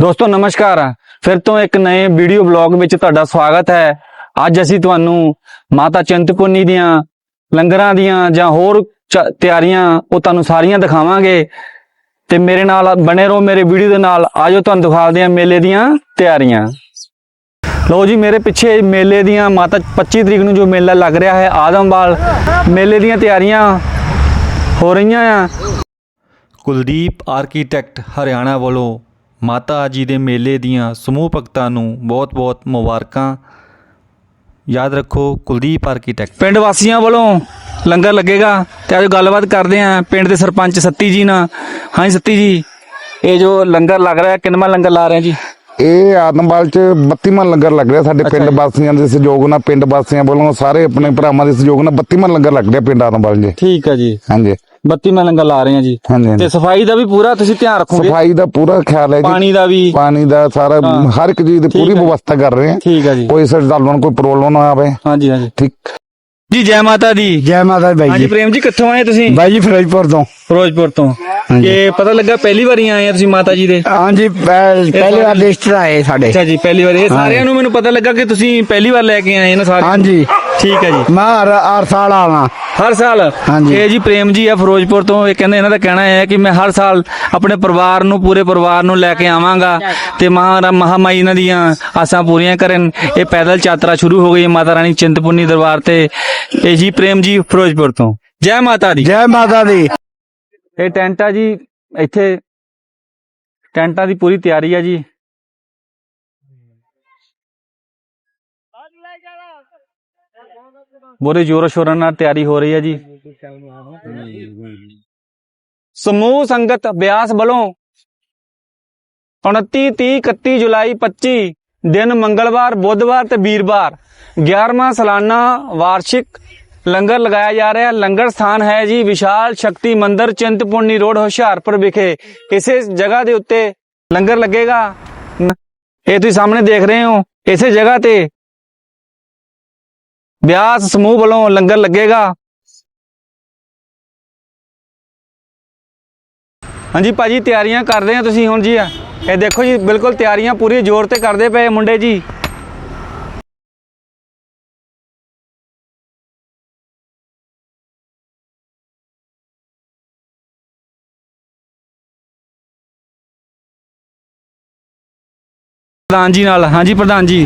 ਦੋਸਤੋ, ਨਮਸਕਾਰ ਫਿਰ ਤੋਂ ਇੱਕ ਨਏ ਵੀਡੀਓ ਬਲੌਗ ਵਿੱਚ ਤੁਹਾਡਾ ਸਵਾਗਤ ਹੈ। ਅੱਜ ਅਸੀਂ ਤੁਹਾਨੂੰ ਮਾਤਾ ਚਿੰਤਪੁਰਨੀ ਦੀਆਂ ਲੰਗਰਾਂ ਦੀਆਂ ਜਾਂ ਹੋਰ ਚ- ਤਿਆਰੀਆਂ ਉਹ ਤੁਹਾਨੂੰ ਸਾਰੀਆਂ ਦਿਖਾਵਾਂਗੇ। ਤੇ ਮੇਰੇ ਨਾਲ ਬਣੇ ਰਹੋ, ਮੇਰੇ ਵੀਡੀਓ ਦੇ ਨਾਲ। ਆਜੋ, ਤੁਹਾਨੂੰ ਦਿਖਾਉਂਦੇ ਹਾਂ ਮੇਲੇ ਦੀਆਂ ਤਿਆਰੀਆਂ। ਲੋ ਜੀ, ਮੇਰੇ ਪਿੱਛੇ ਮੇਲੇ ਦੀਆਂ ਮਾਤਾ 25 ਤਰੀਕ ਨੂੰ ਜੋ ਮੇਲਾ ਲੱਗ ਰਿਹਾ ਹੈ, ਆਦਮਵਾਲ, ਮੇਲੇ ਦੀਆਂ ਤਿਆਰੀਆਂ ਹੋ ਰਹੀਆਂ ਆ। ਕੁਲਦੀਪ ਆਰਕੀਟੈਕਟ ਹਰਿਆਣਾ ਵੱਲੋਂ ਮਾਤਾ ਜੀ ਦੇ ਮੇਲੇ ਦੀਆਂ ਸਮੂਹ ਭਗਤਾਂ ਨੂੰ ਬਹੁਤ-ਬਹੁਤ ਮੁਬਾਰਕਾਂ। ਯਾਦ ਰੱਖੋ ਕੁਲਦੀਪ ਆਰਕੀਟੈਕਟ ਪਿੰਡ ਵਾਸੀਆਂ ਵੱਲੋਂ ਲੰਗਰ ਲੱਗੇਗਾ ਤੇ ਅੱਜ ਗੱਲਬਾਤ ਕਰਦੇ ਆਂ ਪਿੰਡ ਦੇ ਸਰਪੰਚ ਸੱਤੀ ਜੀ ਨਾਲ। ਹਾਂਜੀ ਸੱਤੀ ਜੀ ਇਹ ਜੋ ਲੰਗਰ ਲੱਗ ਰਿਹਾ ਕਿੰਨਵਾਂ ਲੰਗਰ ਲਾ ਰਹੇ ਆ ਜੀ? ਇਹ ਆਦਮਵਾਲ ਚ 32ਵਾਂ ਲੰਗਰ ਲੱਗ ਰਿਹਾ ਸਾਡੇ ਪਿੰਡ ਵਾਸੀਆਂ ਦੇ ਸਹਿਯੋਗ ਨਾਲ ਪਿੰਡ ਵਾਸੀਆਂ ਵੱਲੋਂ ਸਾਰੇ ਆਪਣੇ ਭਰਾਵਾਂ ਦੇ ਸਹਿਯੋਗ ਨਾਲ 32ਵਾਂ ਲੰਗਰ ਲੱਗ ਰਿਹਾ ਪਿੰਡ ਆਦਮਵਾਲ ਜੀ ਠੀਕ ਹੈ ਜੀ। ਹਾਂਜੀ। 32ਵਾਂ ਲੰਗਰ ਲਾ ਰਹੇ ਆ ਜੀ। ਹਾਂਜੀ ਹਾਂਜੀ। ਤੇ ਸਫ਼ਾਈ ਦਾ ਵੀ ਪੂਰਾ ਤੁਸੀਂ ਧਿਆਨ ਰੱਖੋਗੇ। ਸਫ਼ਾਈ ਦਾ ਪੂਰਾ ਖਿਆਲ ਹੈ ਜੀ। ਪਾਣੀ ਦਾ ਵੀ। ਪਾਣੀ ਦਾ ਸਾਰਾ ਹਰ ਇੱਕ ਚੀਜ਼ ਦੀ ਪੂਰੀ ਹੈ। ਵਿਵਸਥਾ ਕਰ ਰਹੇ ਹਾਂ। ਠੀਕ ਹੈ ਜੀ। ਕੋਈ ਸ਼ਰਧਾਲੂਆਂ ਨੂੰ ਕੋਈ ਪ੍ਰੋਬਲਮ ਨਾ ਆਵੇ। ਹਾਂਜੀ ਹਾਂਜੀ। ਠੀਕ। ਜੀ ਜੈ ਮਾਤਾ ਦੀ। ਜੈ ਮਾਤਾ ਦੀ ਬਾਈ ਹਾਂਜੀ ਜੀ ਪ੍ਰੇਮ ਜੀ ਕਿੱਥੋਂ ਆਏ ਤੁਸੀਂ? ਬਾਈ ਜੀ ਫਿਰੋਜ਼ਪੁਰ ਤੋਂ। ਫਿਰੋਜ਼ਪੁਰ ਤੋਂ। ਇਹ ਪਤਾ ਲੱਗਾ ਪਹਿਲੀ ਵਾਰੀ ਆਏ ਆ ਤੁਸੀਂ ਮਾਤਾ ਜੀ ਦੇ? ਹਾਂਜੀ ਪਹਿ- ਪਹਿਲੀ ਵਾਰ ਰਿਸ਼ਤੇ ਆਏ ਸਾਡੇ। ਅੱਛਾ ਜੀ ਪਹਿਲੀ ਵਾਰ। ਇਹ ਸਾਰਿਆਂ ਨੂੰ ਮੈਨੂੰ ਪਤਾ ਲੱਗਾ ਕਿ ਤੁਸੀਂ ਪਹਿਲੀ ਵਾਰ ਲੈ ਕੇ ਆਏ ਨਾ ਸਾਰੇ। ਹਾਂਜੀ। ਠੀਕ ਹੈ ਜੀ। ਮੈਂ ਹਰ ਹਰ ਸਾਲ ਆਵਾਂ। ਹਰ ਸਾਲ? ਹਾਂਜੀ। ਇਹ ਜੀ ਪ੍ਰੇਮ ਜੀ ਆ ਫਿਰੋਜ਼ਪੁਰ ਤੋਂ। ਇਹ ਕਹਿੰਦੇ ਇਹਨਾਂ ਦਾ ਕਹਿਣਾ ਹੈ ਕਿ ਮੈਂ ਹਰ ਸਾਲ ਆਪਣੇ ਪਰਿਵਾਰ ਨੂੰ ਪੂਰੇ ਪਰਿਵਾਰ ਨੂੰ ਲੈ ਕੇ ਆਵਾਂਗਾ ਤੇ ਮਹਾਰਾ ਮਹਾਮਾਈ ਇਹਨਾਂ ਦੀਆਂ ਆਸਾਂ ਪੂਰੀਆਂ ਕਰਨ। ਇਹ ਪੈਦਲ ਯਾਤਰਾ ਸ਼ੁਰੂ ਹੋ ਗਈ ਹੈ ਮਾਤਾ ਰਾਣੀ ਚਿੰਤਪੁਰਨੀ ਦਰਬਾਰ ਤੇ। ਇਹ ਜੀ ਪ੍ਰੇਮ ਜੀ ਫਿਰੋਜ਼ਪੁਰ ਤੋਂ। ਜੈ ਮਾਤਾ ਦੀ। ਜੈ ਮਾਤਾ ਦੀ। ਇਹ ਟੈਂਟ ਆ ਜੀ ਇੱਥੇ। ਟੈਂਟਾਂ ਦੀ ਪੂਰੀ ਤਿਆਰੀ ਆ ਜੀ। ਬੋਰੇ ਜ਼ੋਰ ਸ਼ੋਰਾਂ ਨਾਲ ਤਿਆਰੀ ਹੋ ਰਹੀ ਹੈ ਜੀ। ਸਮੂਹ ਸੰਗਤ ਅਭਿਆਸ ਵੱਲੋਂ 29 30 31 ਜੁਲਾਈ 25 ਦਿਨ ਮੰਗਲਵਾਰ, ਬੁੱਧਵਾਰ ਤੇ ਵੀਰਵਾਰ 11ਵਾਂ ਸਾਲਾਨਾ ਵਾਰਸ਼ਿਕ ਲੰਗਰ ਲਗਾਇਆ ਜਾ ਰਿਹਾ। ਹੈ ਲੰਗਰ ਸਥਾਨ ਹੈ ਜੀ ਵਿਸ਼ਾਲ ਸ਼ਕਤੀ ਮੰਦਿਰ ਚਿੰਤਪੁਰਨੀ ਰੋਡ, ਹੁਸ਼ਿਆਰਪੁਰ ਵਿਖੇ। ਇਸੇ ਜਗ੍ਹਾ ਦੇ ਉੱਤੇ ਲੰਗਰ ਲੱਗੇਗਾ। ਇਹ ਤੁਸੀਂ ਸਾਹਮਣੇ ਦੇਖ ਰਹੇ ਹੋ। ਇਸੇ ਜਗ੍ਹਾ ਤੇ ਵਿਆਸ ਸਮੂਹ ਵੱਲੋਂ ਲੰਗਰ ਲੱਗੇਗਾ। ਹਾਂਜੀ ਭਾਜੀ ਤਿਆਰੀਆਂ ਕਰਦੇ ਆ ਤੁਸੀਂ ਹੁਣ ਜੀ। ਇਹ ਦੇਖੋ ਜੀ ਬਿਲਕੁਲ ਤਿਆਰੀਆਂ ਪੂਰੀ ਜ਼ੋਰ ਤੇ ਕਰਦੇ ਪਏ ਮੁੰਡੇ ਜੀ। ਪ੍ਰਧਾਨ ਜੀ ਨਾਲ। ਹਾਂਜੀ ਪ੍ਰਧਾਨ ਜੀ।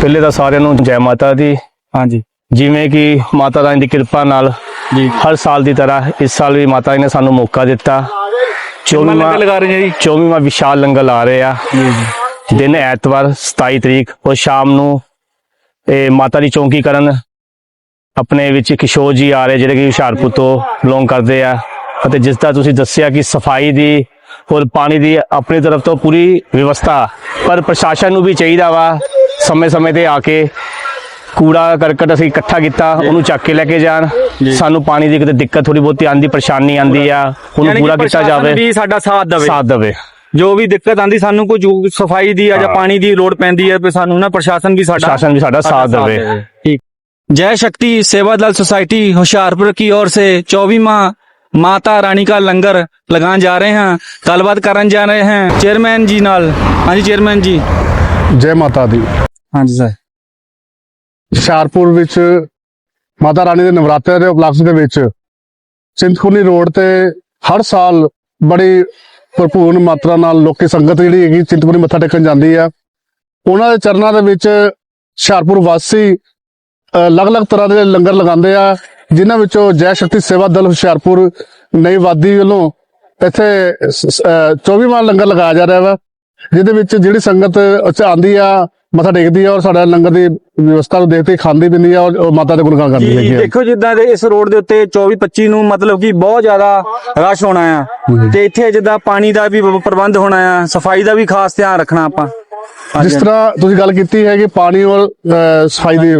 ਪਹਿਲੇ ਤਾਂ ਸਾਰਿਆਂ ਨੂੰ ਜੈ ਮਾਤਾ ਦੀ। ਹਾਂਜੀ। ਜਿਵੇਂ ਕਿ ਮਾਤਾ ਰਾਣੀ ਦੀ ਕਿਰਪਾ ਨਾਲ ਜੀ। ਹਰ ਸਾਲ ਦੀ ਤਰ੍ਹਾਂ ਇਸ ਸਾਲ ਵੀ ਮਾਤਾ ਜੀ ਨੇ ਸਾਨੂੰ ਮੌਕਾ ਦਿੱਤਾ। ਕਿੰਨਾ 24ਵਾਂ ਲੰਗਰ ਲਗਾ ਰਹੇ ਜੀ? 24ਵਾਂ ਵਿਸ਼ਾਲ ਲੰਗਰ ਲਾ ਰਹੇ ਆ। ਦਿਨ ਐਤਵਾਰ 27 ਤਰੀਕ ਉਹ ਸ਼ਾਮ ਨੂੰ ਇਹ ਮਾਤਾ ਦੀ ਚੌਂਕੀ ਕਰਨ ਆਪਣੇ ਵਿੱਚ ਕਿਸ਼ੋਰ ਜੀ ਆ ਰਹੇ ਜਿਹੜੇ ਕਿ ਹੁਸ਼ਿਆਰਪੁਰ ਤੋਂ ਬਿਲੋਂਗ ਕਰਦੇ ਆ। ਅਤੇ ਜਿਸ ਦਾ ਤੁਸੀਂ ਦੱਸਿਆ ਕਿ ਸਫ਼ਾਈ ਦੀ ਹੋਰ ਪਾਣੀ ਦੀ ਆਪਣੀ ਤਰਫ ਤੋਂ ਪੂਰੀ ਵਿਵਸਥਾ ਪਰ ਪ੍ਰਸ਼ਾਸਨ ਨੂੰ ਵੀ ਚਾਹੀਦਾ ਵਾ। ਸਮੇਂ-ਸਮੇਂ ਤੇ ਆ ਕੇ ਕੂੜਾ ਕਰਕਟ ਅਸੀਂ ਇਕੱਠਾ ਕੀਤਾ ਉਹਨੂੰ ਚੱਕ ਕੇ ਲੈ ਕੇ ਜਾਣ। ਸਾਨੂੰ ਪਾਣੀ ਦੀ ਕਿਤੇ ਦਿੱਕਤ ਥੋੜੀ ਬਹੁਤੀ ਆਂਦੀ ਪਰੇਸ਼ਾਨੀ ਆਂਦੀ ਆ ਉਹਨੂੰ ਪੂਰਾ ਕੀਤਾ ਜਾਵੇ। ਵੀ ਸਾਡਾ ਸਾਥ ਦੇਵੇ। ਸਾਥ ਦੇਵੇ। ਜੋ ਵੀ ਦਿੱਕਤ ਆਂਦੀ ਸਾਨੂੰ ਕੋਈ ਸਫ਼ਾਈ ਦੀ ਆ ਜਾਂ ਪਾਣੀ ਦੀ ਲੋੜ ਪੈਂਦੀ ਹੈ ਤੇ ਸਾਨੂੰ ਨਾ ਪ੍ਰਸ਼ਾਸਨ ਵੀ ਸਾਡਾ ਪ੍ਰਸ਼ਾਸਨ ਵੀ ਸਾਡਾ ਸਾਥ ਦੇਵੇ। ਠੀਕ। जय शक्ति सेवा दल सोसाइटी होशियारपुर की ओर से चौबीमा माता रानी का लंगर लगाने जा रहे हैं गलबात करने जा रहे हैं चेयरमैन जी नाल हाँ जी चेयरमैन जी जय माता दी हाँ जी ਹੁਸ਼ਿਆਰਪੁਰ ਵਿੱਚ ਮਾਤਾ ਰਾਣੀ ਦੇ ਨਵਰਾਤਰੇ ਦੇ ਉਪਲਕਸ਼ ਦੇ ਵਿੱਚ ਚਿੰਤਪੁਰਨੀ ਰੋਡ ਤੇ ਹਰ ਸਾਲ ਬੜੀ ਭਰਪੂਰ ਮਾਤਰਾ ਨਾਲ ਲੋਕੀ ਸੰਗਤ ਜਿਹੜੀ ਹੈਗੀ ਚਿੰਤਪੁਰੀ ਮੱਥਾ ਟੇਕਣ ਜਾਂਦੀ ਆ। ਉਹਨਾਂ ਦੇ ਚਰਨਾਂ ਦੇ ਵਿੱਚ ਹੁਸ਼ਿਆਰਪੁਰ ਵਾਸੀ ਅਲੱਗ-ਅਲੱਗ ਤਰ੍ਹਾਂ ਦੇ ਲੰਗਰ ਲਗਾਉਂਦੇ ਆ, ਜਿਨ੍ਹਾਂ ਵਿੱਚੋਂ ਜੈ ਸ਼ਕਤੀ ਸੇਵਾ ਦਲ ਹੁਸ਼ਿਆਰਪੁਰ ਨਈ ਵਾਦੀ ਵੱਲੋਂ ਇੱਥੇ 24ਵਾਂ ਲੰਗਰ ਲਗਾਇਆ ਜਾ ਰਿਹਾ ਵਾ, ਜਿਹਦੇ ਵਿੱਚ ਜਿਹੜੀ ਸੰਗਤ ਉੱਥੇ ਆਂਦੀ ਆ ਮੱਥਾ ਟੇਕਦੀ ਆ ਔਰ ਸਾਡਾ ਲੰਗਰ ਦੀ ਵਿਵਸਥਾ ਨੂੰ ਦੇਖਦੇ ਖਾਂਦੀ ਪਿੰਦੀ ਆ ਔਰ ਮਾਤਾ ਦੇ ਗੁਣਗਾਨ ਕਰਦੀ ਹੈਗੀ ਆ। ਦੇਖੋ ਜਿੱਦਾਂ ਦੇ ਇਸ ਰੋਡ ਦੇ ਉੱਤੇ 24 25 ਨੂੰ ਮਤਲਬ ਕਿ ਬਹੁਤ ਜ਼ਿਆਦਾ ਰਸ਼ ਹੋਣਾ ਆ। ਤੇ ਇੱਥੇ ਜਿੱਦਾਂ ਪਾਣੀ ਦਾ ਵੀ ਪ੍ਰਬੰਧ ਹੋਣਾ ਆ ਸਫ਼ਾਈ ਦਾ ਵੀ ਖਾਸ ਧਿਆਨ ਰੱਖਣਾ ਆਪਾਂ। ਜਿਸ ਤਰ੍ਹਾਂ ਤੁਸੀਂ ਗੱਲ ਕੀਤੀ ਹੈ ਕਿ ਪਾਣੀ ਔਰ ਸਫ਼ਾਈ ਦੀ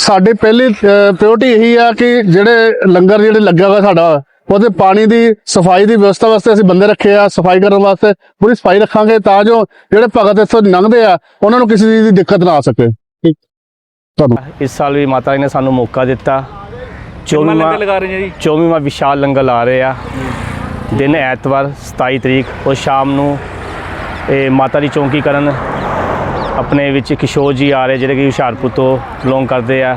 ਸਾਡੇ ਪਹਿਲੀ ਪ੍ਰਾਇੋਰਟੀ ਇਹੀ ਆ ਕਿ ਜਿਹੜੇ ਲੰਗਰ ਜਿਹੜੇ ਲੱਗਿਆ ਹੋਇਆ ਸਾਡਾ ਉਹਦੇ ਪਾਣੀ ਦੀ ਸਫ਼ਾਈ ਦੀ ਵਿਵਸਥਾ ਵਾਸਤੇ ਅਸੀਂ ਬੰਦੇ ਰੱਖੇ ਆ ਸਫ਼ਾਈ ਕਰਨ ਵਾਸਤੇ ਪੂਰੀ ਸਫ਼ਾਈ ਰੱਖਾਂਗੇ ਤਾਂ ਜੋ ਜਿਹੜੇ ਭਗਤ ਇੱਥੋਂ ਲੰਘਦੇ ਆ ਉਹਨਾਂ ਨੂੰ ਕਿਸੇ ਚੀਜ਼ ਦੀ ਦਿੱਕਤ ਨਾ ਆ ਸਕੇ। ਤੁਹਾਨੂੰ ਇਸ ਸਾਲ ਵੀ ਮਾਤਾ ਜੀ ਨੇ ਸਾਨੂੰ ਮੌਕਾ ਦਿੱਤਾ। ਕਿੰਨਾ ਲੰਗਰ 24ਵਾਂ ਲਗਾ ਰਹੇ ਜੀ? 24ਵਾਂ ਵਿਸ਼ਾਲ ਲੰਗਰ ਲਾ ਰਹੇ ਆ। ਦਿਨ ਐਤਵਾਰ 27 ਤਰੀਕ ਉਹ ਸ਼ਾਮ ਨੂੰ ਇਹ ਮਾਤਾ ਦੀ ਚੌਂਕੀ ਕਰਨ ਆਪਣੇ ਵਿੱਚ ਕਿਸ਼ੋਰ ਜੀ ਆ ਰਹੇ ਜਿਹੜੇ ਕਿ ਹੁਸ਼ਿਆਰਪੁਰ ਤੋਂ ਬਿਲੋਂਗ ਕਰਦੇ ਆ।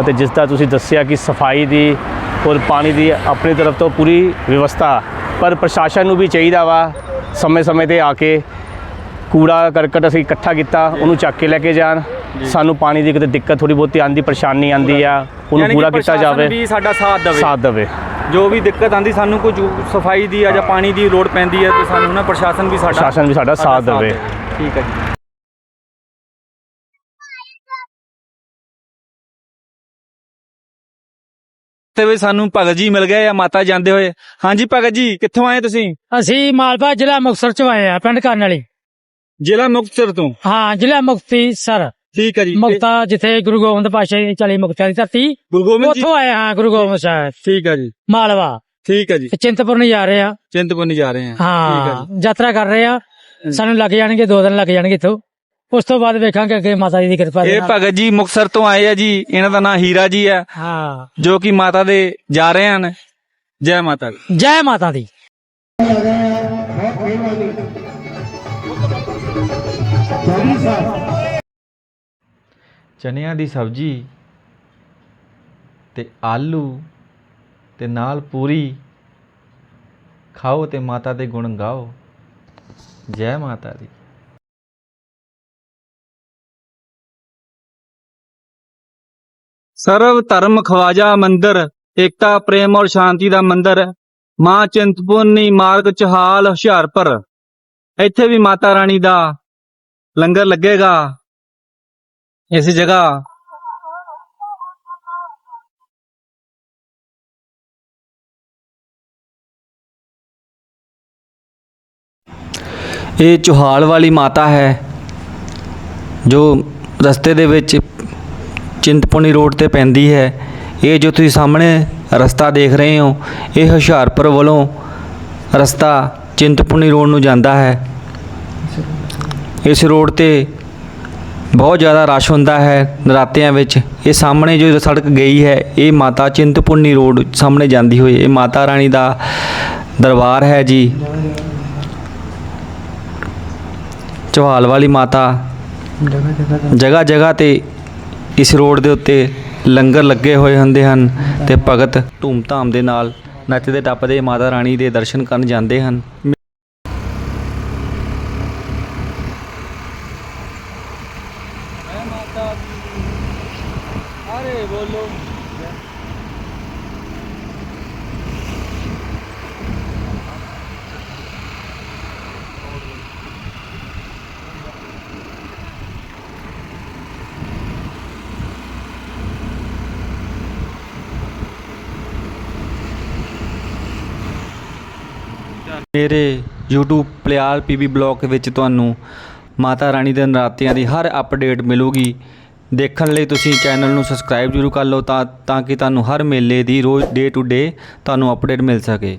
ਅਤੇ ਜਿਸ ਦਾ ਤੁਸੀਂ ਦੱਸਿਆ ਕਿ ਸਫ਼ਾਈ ਦੀ ਔਰ ਪਾਣੀ ਦੀ ਆਪਣੀ ਤਰਫ ਤੋਂ ਪੂਰੀ ਵਿਵਸਥਾ। ਪਰ ਪ੍ਰਸ਼ਾਸਨ ਨੂੰ ਵੀ ਚਾਹੀਦਾ ਵਾ ਸਮੇਂ-ਸਮੇਂ ਤੇ ਆ ਕੇ ਕੂੜਾ ਕਰਕਟ ਅਸੀਂ ਇਕੱਠਾ ਕੀਤਾ ਉਹਨੂੰ ਚੱਕ ਕੇ ਲੈ ਕੇ ਜਾਣ। ਸਾਨੂੰ ਪਾਣੀ ਦੀ ਕਿਤੇ ਦਿੱਕਤ ਥੋੜੀ ਬਹੁਤੀ ਆਂਦੀ ਪਰੇਸ਼ਾਨੀ ਆਂਦੀ ਆ ਉਹਨੂੰ ਪੂਰਾ ਕੀਤਾ ਜਾਵੇ। ਵੀ ਸਾਡਾ ਸਾਥ ਦੇਵੇ। ਸਾਥ ਦੇਵੇ। ਜੋ ਵੀ ਦਿੱਕਤ ਆਂਦੀ ਸਾਨੂੰ ਕੋਈ ਸਫ਼ਾਈ ਦੀ ਆ ਜਾਂ ਪਾਣੀ ਦੀ ਲੋੜ ਪੈਂਦੀ ਹੈ ਤੇ ਸਾਨੂੰ ਨਾ ਪ੍ਰਸ਼ਾਸਨ ਵੀ ਸਾਡਾ ਪ੍ਰਸ਼ਾਸਨ ਵੀ ਸਾਡਾ ਸਾਥ ਦੇਵੇ। ਠੀਕ ਹੈ ਜੀ। ਤੇ ਵੀ ਸਾਨੂੰ ਭਗਤ ਜੀ ਮਿਲ ਗਏ ਆ ਮਾਤਾ ਜਾਂਦੇ ਹੋਏ। ਹਾਂਜੀ ਭਗਤ ਜੀ ਕਿੱਥੋਂ ਆਏ ਤੁਸੀਂ? ਅਸੀਂ ਮਾਲਵਾ ਜ਼ਿਲ੍ਹਾ ਮੁਕਤਸਰ ਚੋਂ ਆਏ ਆ ਪਿੰਡ ਕਰਨ ਵਾਲੀ। ਜ਼ਿਲ੍ਹਾ ਮੁਕਤਸਰ ਤੋਂ? ਹਾਂ ਜ਼ਿਲ੍ਹਾ ਮੁਕਤੀ ਸਰ। ਠੀਕ ਹੈ ਜੀ। ਮੁਕਤਾ ਜਿੱਥੇ ਗੁਰੂ ਗੋਬਿੰਦ ਪਾਤਸ਼ਾਹ ਦੀ ਚਲੀ ਮੁਕਤਿਆਂ ਦੀ ਧਰਤੀ। ਗੁਰੂ ਗੋਬਿੰਦ ਜੀ ਉੱਥੋਂ ਆਏ ਹਾਂ ਗੁਰੂ ਗੋਬਿੰਦ ਸਾਹਿਬ। ਠੀਕ ਹੈ ਜੀ। ਮਾਲਵਾ। ਠੀਕ ਹੈ ਜੀ। ਤੇ ਚਿੰਤਪੁਰਨੀ ਜਾ ਰਹੇ ਆ ਚਿੰਤਪੁਰਨੀ ਜਾ ਰਹੇ ਹਾਂ। ਠੀਕ ਹੈ ਯਾਤਰਾ ਕਰ ਰਹੇ ਆ ਸਾਨੂੰ ਲੱਗ ਜਾਣਗੇ ਦੋ ਦਿਨ ਲੱਗ ਜਾਣਗੇ ਇੱਥੋਂ। ਉਸ ਤੋਂ ਬਾਅਦ ਵੇਖਾਂਗੇ ਅੱਗੇ ਮਾਤਾ ਜੀ ਦੀ ਕਿਰਪਾ ਦੇ ਇਹ ਨਾਲ। ਭਗਤ ਜੀ ਮੁਕਤਸਰ ਤੋਂ ਆਏ ਆ ਜੀ ਇਹਨਾਂ ਦਾ ਨਾਮ ਹੀਰਾ ਜੀ ਹੈ ਹਾਂ। ਜੋ ਕਿ ਮਾਤਾ ਦੇ ਜਾ ਰਹੇ ਹਨ। ਜੈ ਮਾਤਾ ਦੀ। ਜੈ ਮਾਤਾ ਦੀ। ਚਨਿਆਂ ਦੀ ਸਬਜ਼ੀ ਤੇ ਆਲੂ ਤੇ ਨਾਲ ਪੂਰੀ ਖਾਓ ਤੇ ਮਾਤਾ ਦੇ ਗੁਣ ਗਾਓ। ਜੈ ਮਾਤਾ ਦੀ। ਸਰਵ ਧਰਮ ਖਵਾਜਾ ਮੰਦਰ, ਏਕਤਾ, ਪ੍ਰੇਮ ਔਰ ਸ਼ਾਂਤੀ ਦਾ ਮੰਦਰ, ਮਾਂ ਚਿੰਤਪੁਰਨੀ ਮਾਰਗ ਚਹਾਲ ਹੁਸ਼ਿਆਰਪੁਰ। ਇੱਥੇ ਵੀ ਮਾਤਾ ਰਾਣੀ ਦਾ ਲੰਗਰ ਲੱਗੇਗਾ। ਇਸ ਜਗ੍ਹਾ ਇਹ ਚੋਹਾਲ ਵਾਲੀ ਮਾਤਾ ਹੈ, ਜੋ ਰਸਤੇ ਦੇ ਵਿੱਚ ਚਿੰਤਪੁਰਨੀ ਰੋਡ ਤੇ ਪੈਂਦੀ ਹੈ। ਇਹ ਜੋ ਤੁਸੀਂ ਸਾਹਮਣੇ ਰਸਤਾ ਦੇਖ ਰਹੇ ਹੋ, ਇਹ ਹੁਸ਼ਿਆਰਪੁਰ ਵੱਲੋਂ ਰਸਤਾ ਚਿੰਤਪੁਰਨੀ ਰੋਡ ਨੂੰ ਜਾਂਦਾ ਹੈ। ਇਸ ਰੋਡ ਤੇ ਬਹੁਤ ਜ਼ਿਆਦਾ ਰਸ਼ ਹੁੰਦਾ ਹੈ ਨਰਾਤਿਆਂ ਵਿੱਚ। ਇਹ ਸਾਹਮਣੇ ਜੋ ਸੜਕ ਗਈ ਹੈ, ਇਹ ਮਾਤਾ ਚਿੰਤਪੁਰਨੀ ਰੋਡ ਸਾਹਮਣੇ ਜਾਂਦੀ ਹੋਈ ਇਹ ਮਾਤਾ ਰਾਣੀ ਦਾ ਦਰਬਾਰ ਹੈ ਜੀ। ਚੌਹਾਲ ਵਾਲੀ ਮਾਤਾ। ਜਗ੍ਹਾ ਜਗ੍ਹਾ ਤੇ ਇਸ ਰੋਡ ਦੇ ਉੱਤੇ ਲੰਗਰ ਲੱਗੇ ਹੋਏ ਹੁੰਦੇ ਹਨ ਤੇ ਭਗਤ ਧੂਮਧਾਮ ਦੇ ਨਾਲ ਨੱਚਦੇ ਟੱਪਦੇ ਮਾਤਾ ਰਾਣੀ ਦੇ ਦਰਸ਼ਨ ਕਰਨ ਜਾਂਦੇ ਹਨ। ਮੇਰੇ YouTube ਪਲਿਆਲ ਪੀਬੀ ਬਲੌਗ ਵਿੱਚ ਤੁਹਾਨੂੰ ਮਾਤਾ ਰਾਣੀ ਦੇ ਨਰਾਤਿਆਂ ਦੀ ਹਰ ਅਪਡੇਟ ਮਿਲੂਗੀ। ਦੇਖਣ ਲਈ ਤੁਸੀਂ ਚੈਨਲ ਨੂੰ ਸਬਸਕ੍ਰਾਈਬ ਜ਼ਰੂਰ ਕਰ ਲਓ ਤਾਂ ਤਾਂ ਕਿ ਤੁਹਾਨੂੰ ਹਰ ਮੇਲੇ ਦੀ ਰੋਜ਼ ਡੇ ਟੂ ਡੇ ਤੁਹਾਨੂੰ ਅਪਡੇਟ ਮਿਲ ਸਕੇ।